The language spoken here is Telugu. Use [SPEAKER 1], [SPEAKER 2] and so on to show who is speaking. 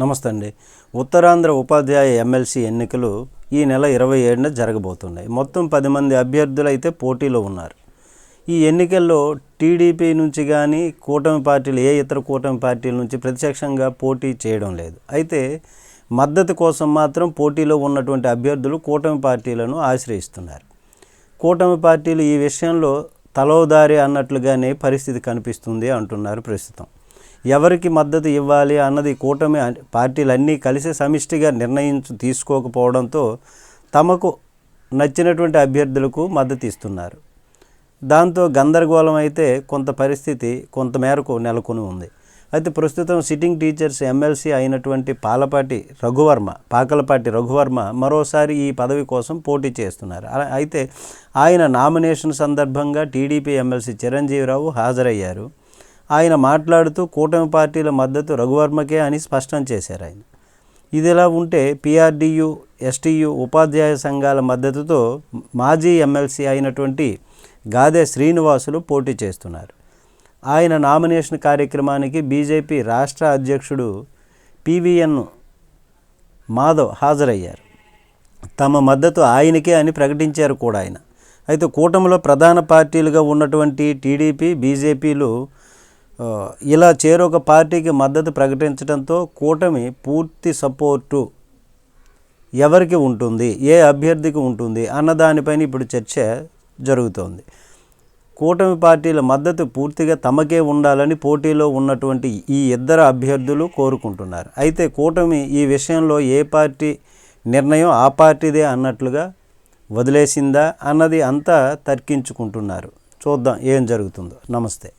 [SPEAKER 1] నమస్తే అండి. ఉత్తరాంధ్ర ఉపాధ్యాయ ఎమ్మెల్సీ ఎన్నికలు ఈ నెల ఇరవై ఏడున జరగబోతున్నాయి. మొత్తం పది మంది అభ్యర్థులు అయితే పోటీలో ఉన్నారు. ఈ ఎన్నికల్లో టీడీపీ నుంచి కానీ కూటమి పార్టీలు ఏ ఇతర కూటమి పార్టీల నుంచి ప్రత్యక్షంగా పోటీ చేయడం లేదు. అయితే మద్దతు కోసం మాత్రం పోటీలో ఉన్నటువంటి అభ్యర్థులు కూటమి పార్టీలను ఆశ్రయిస్తున్నారు. కూటమి పార్టీలు ఈ విషయంలో తలోదారి అన్నట్లుగానే పరిస్థితి కనిపిస్తుంది అంటున్నారు ప్రస్తుతం. ఎవరికి మద్దతు ఇవ్వాలి అన్నది కూటమి పార్టీలన్నీ కలిసి సమిష్టిగా నిర్ణయించు తీసుకోకపోవడంతో తమకు నచ్చినటువంటి అభ్యర్థులకు మద్దతు ఇస్తున్నారు. దాంతో గందరగోళం అయితే కొంత పరిస్థితి కొంతమేరకు నెలకొని ఉంది. అయితే ప్రస్తుతం సిట్టింగ్ టీచర్స్ ఎమ్మెల్సీ అయినటువంటి పాలపాటి రఘువర్మ పాకలపాటి రఘువర్మ మరోసారి ఈ పదవి కోసం పోటీ చేస్తున్నారు. అయితే ఆయన నామినేషన్ సందర్భంగా టీడీపీ ఎమ్మెల్సీ చిరంజీవిరావు హాజరయ్యారు. ఆయన మాట్లాడుతూ కూటమి పార్టీల మద్దతు రఘువర్మకే అని స్పష్టం చేశారు ఆయన. ఇదిలా ఉంటే పిఆర్డియు ఎస్టీయు ఉపాధ్యాయ సంఘాల మద్దతుతో మాజీ ఎమ్మెల్సీ అయినటువంటి గాదే శ్రీనివాసులు పోటీ చేస్తున్నారు. ఆయన నామినేషన్ కార్యక్రమానికి బీజేపీ రాష్ట్ర అధ్యక్షుడు పివిఎన్ మాధవ్ హాజరయ్యారు. తమ మద్దతు ఆయనకే అని ప్రకటించారు కూడా ఆయన. అయితే కూటమిలో ప్రధాన పార్టీలుగా ఉన్నటువంటి టీడీపీ బీజేపీలు ఇలా చేరొక పార్టీకి మద్దతు ప్రకటించడంతో కూటమి పూర్తి సపోర్టు ఎవరికి ఉంటుంది ఏ అభ్యర్థికి ఉంటుంది అన్న దానిపైన ఇప్పుడు చర్చ జరుగుతోంది. కూటమి పార్టీల మద్దతు పూర్తిగా తమకే ఉండాలని పోటీలో ఉన్నటువంటి ఈ ఇద్దరు అభ్యర్థులు కోరుకుంటున్నారు. అయితే కూటమి ఈ విషయంలో ఏ పార్టీ నిర్ణయం ఆ పార్టీదే అన్నట్లుగా వదిలేసిందా అన్నది అంతా తర్కించుకుంటున్నారు. చూద్దాం ఏం జరుగుతుందో. నమస్తే.